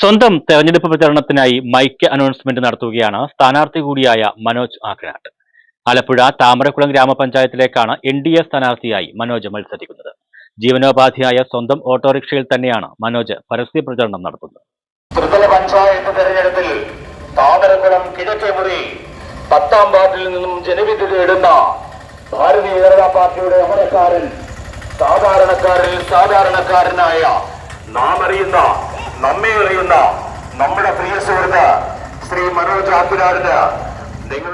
സ്വന്തം തെരഞ്ഞെടുപ്പ് പ്രചരണത്തിനായി mic announcement നടത്തുകയാണ് സ്ഥാനാർത്ഥി കൂടിയായ മനോജ് ആക്രനാട്ട് ആലപ്പുഴ താമരക്കുളം ഗ്രാമപഞ്ചായത്തിലേക്കാണ് എൻ ഡി എ സ്ഥാനാർത്ഥിയായി മനോജ് മത്സരിക്കുന്നത്. ജീവനോപാധിയായ സ്വന്തം ഓട്ടോറിക്ഷയിൽ തന്നെയാണ് മനോജ് പരസ്യ പ്രചരണം നടത്തുന്നത്. ത്രിതല പഞ്ചായത്ത് തെരഞ്ഞെടുപ്പിൽ താമരക്കുളം കിഴക്കേ മുറി പത്താം വാർഡിൽ നിന്നും ജനവിധി തേടുന്ന ഭാരതീയ ജനതാ പാർട്ടിയുടെ അമരക്കാരൻ സാധാരണക്കാരിൽ സാധാരണക്കാരനായ നാം അറിയുന്ന നമ്മെ അറിയുന്ന നമ്മുടെ പ്രിയ സുഹൃത്ത് ശ്രീ മനോജ് ആക്കുരാടിന് നിങ്ങൾ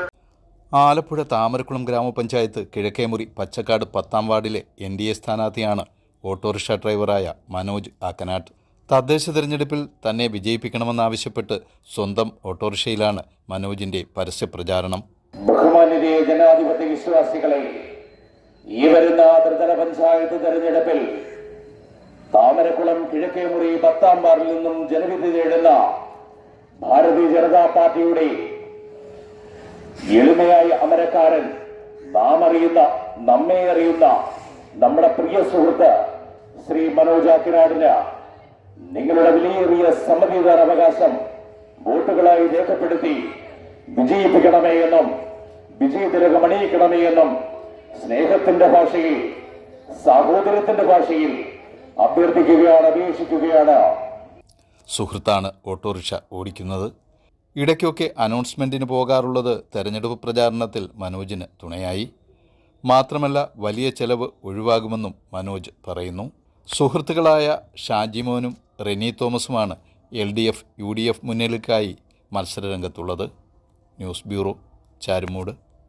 ആലപ്പുഴ താമരക്കുളം ഗ്രാമപഞ്ചായത്ത് കിഴക്കേമുറി പച്ചക്കാട് പത്താം വാർഡിലെ എൻ ഡി എ സ്ഥാനാർത്ഥിയാണ് ഓട്ടോറിക്ഷ ഡ്രൈവറായ മനോജ് ആക്കനാട്ട്. തദ്ദേശ തിരഞ്ഞെടുപ്പിൽ തന്നെ വിജയിപ്പിക്കണമെന്നാവശ്യപ്പെട്ട് സ്വന്തം ഓട്ടോറിക്ഷയിലാണ് മനോജിന്റെ പരസ്യ പ്രചാരണം. ബഹുമാന്യതയെ ജനാധിപത്യ വിശ്വാസികളെ ഈ വരുന്ന ത്രിതല പഞ്ചായത്ത് തെരഞ്ഞെടുപ്പിൽ താമരക്കുളം കിഴക്കേ മുറി പത്താം വാർഡിൽ നിന്നും ജനവിധി തേടുന്ന ഭാരതീയ ജനതാ പാർട്ടിയുടെ എളിമയായ അമരക്കാരൻ നാം അറിയുന്ന നമ്മെ അറിയുന്ന നമ്മുടെ പ്രിയ സുഹൃത്ത് ശ്രീ മനോജ് കിരാടിന് നിങ്ങളുടെ വിലയേറിയ സമ്മതിദാന അവകാശം വോട്ടുകളായി രേഖപ്പെടുത്തി വിജയിപ്പിക്കണമേ എന്നും വിജയതിലകം അണിയിക്കണമേ എന്നും സ്നേഹത്തിന്റെ ഭാഷയിൽ സാഹോദര്യത്തിന്റെ ഭാഷയിൽ അഭ്യർത്ഥിക്കുകയാണ് അപേക്ഷിക്കുകയാണ്. സുഹൃത്താണ് ഓട്ടോറിക്ഷ ഓടിക്കുന്നത്. ഇടയ്ക്കൊക്കെ അനൗൺസ്മെന്റിന് പോകാറുള്ളത് തെരഞ്ഞെടുപ്പ് പ്രചാരണത്തിൽ മനോജിന് തുണയായി. മാത്രമല്ല വലിയ ചെലവ് ഒഴിവാകുമെന്നും മനോജ് പറയുന്നു. സുഹൃത്തുക്കളായ ഷാജിമോനും Reni തോമസുമാണ് L D F U D F മുന്നണിക്കായി മത്സരരംഗത്തുള്ളത്. News bureau Charummood.